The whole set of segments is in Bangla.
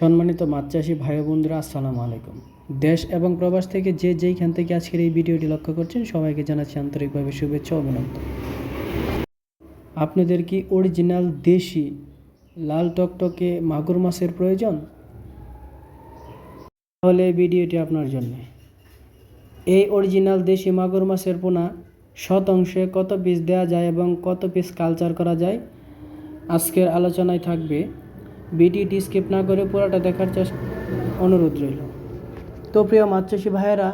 সম্মানিত মাছ চাষি ভাই বন্ধুরা আসসালামু আলাইকুম। দেশ এবং প্রবাস থেকে যে যেইখান থেকে আজকের এই ভিডিওটি লক্ষ্য করছেন, সবাইকে জানাচ্ছি আন্তরিকভাবে শুভেচ্ছা অভিনন্দন। আপনাদের কি অরিজিনাল দেশি লাল টকটকে মাগুর মাছের প্রয়োজন? তাহলে ভিডিওটি আপনার জন্য। এই অরিজিনাল দেশি মাগুর মাছের পোনা শতাংশে কত পিস দেওয়া যায় এবং কত পিস কালচার করা যায়? আজকের আলোচনায় থাকবে ভিডিওটি স্কিপ না করে পুরোটা দেখার চেষ্টা অনুরোধ রইল। তো প্রিয় মাছ চাষি ভাইয়েরা,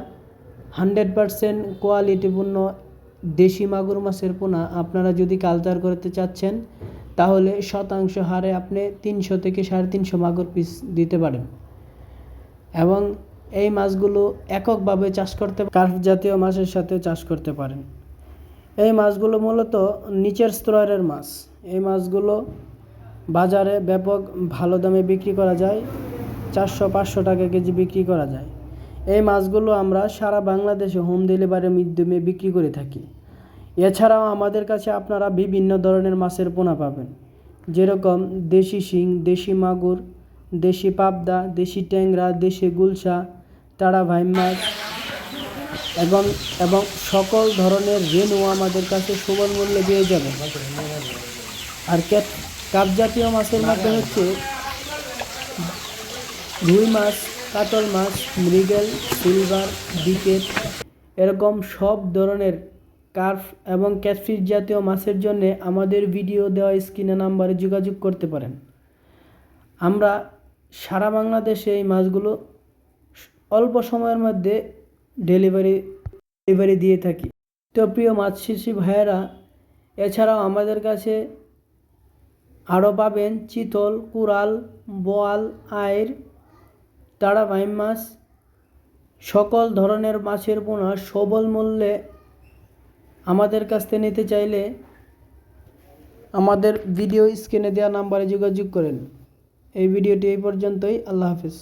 হান্ড্রেড পারসেন্ট কোয়ালিটিপূর্ণ দেশি মাগুর মাছের পোনা আপনারা যদি কালচার করতে চাচ্ছেন, তাহলে শতাংশ হারে আপনি তিনশো থেকে সাড়ে তিনশো মাগুর পিস দিতে পারেন। এবং এই মাছগুলো এককভাবে চাষ করতে কার্ফ জাতীয় মাছের সাথে চাষ করতে পারেন। এই মাছগুলো মূলত নিচের স্তরের মাছ। এই মাছগুলো বাজারে ব্যাপক ভালো দামে বিক্রি করা যায়, চারশো পাঁচশো টাকা কেজি বিক্রি করা যায়। এই মাছগুলো আমরা সারা বাংলাদেশে হোম ডেলিভারির মাধ্যমে বিক্রি করে থাকি। এছাড়াও আমাদের কাছে আপনারা বিভিন্ন ধরনের মাছের পোনা পাবেন। যেরকম দেশি শিং, দেশি মাগুর, দেশি পাবদা, দেশি ট্যাংরা, দেশি গুলশা, তারা ভাই মাছ এবং এবং সকল ধরনের রেনু আমাদের কাছে সুবল মূল্যে পেয়ে যাবেন। আর ক্যাপ কাপ জাতীয় মাছের মধ্যে হচ্ছে রুই মাছ কাতল মাছ মৃগেল সিলভার বিকেট এরকম সব ধরনের কার্ফ এবং ক্যাটফিশ জাতীয় মাছের জন্য আমাদের ভিডিও দেওয়া স্ক্রিনে নাম্বারে যোগাযোগ করতে পারেন। আমরা সারা বাংলাদেশে এই মাছগুলো অল্প সময়ের মধ্যে ডেলিভারি ডেলিভারি দিয়ে থাকি। তো প্রিয় মাছ শিশি ভাইয়েরা এছাড়াও আমাদের কাছে আরও পাবেন চিতল, কুড়াল, বোয়াল তারা ভাই মাছ, সকল ধরনের মাছের পোনা সবল মূল্যে আমাদের কাছ থেকে নিতে চাইলে আমাদের ভিডিও স্ক্রিনে দেওয়া নাম্বারে যোগাযোগ করেন। এই ভিডিওটি এই পর্যন্তই। আল্লাহ হাফিজ।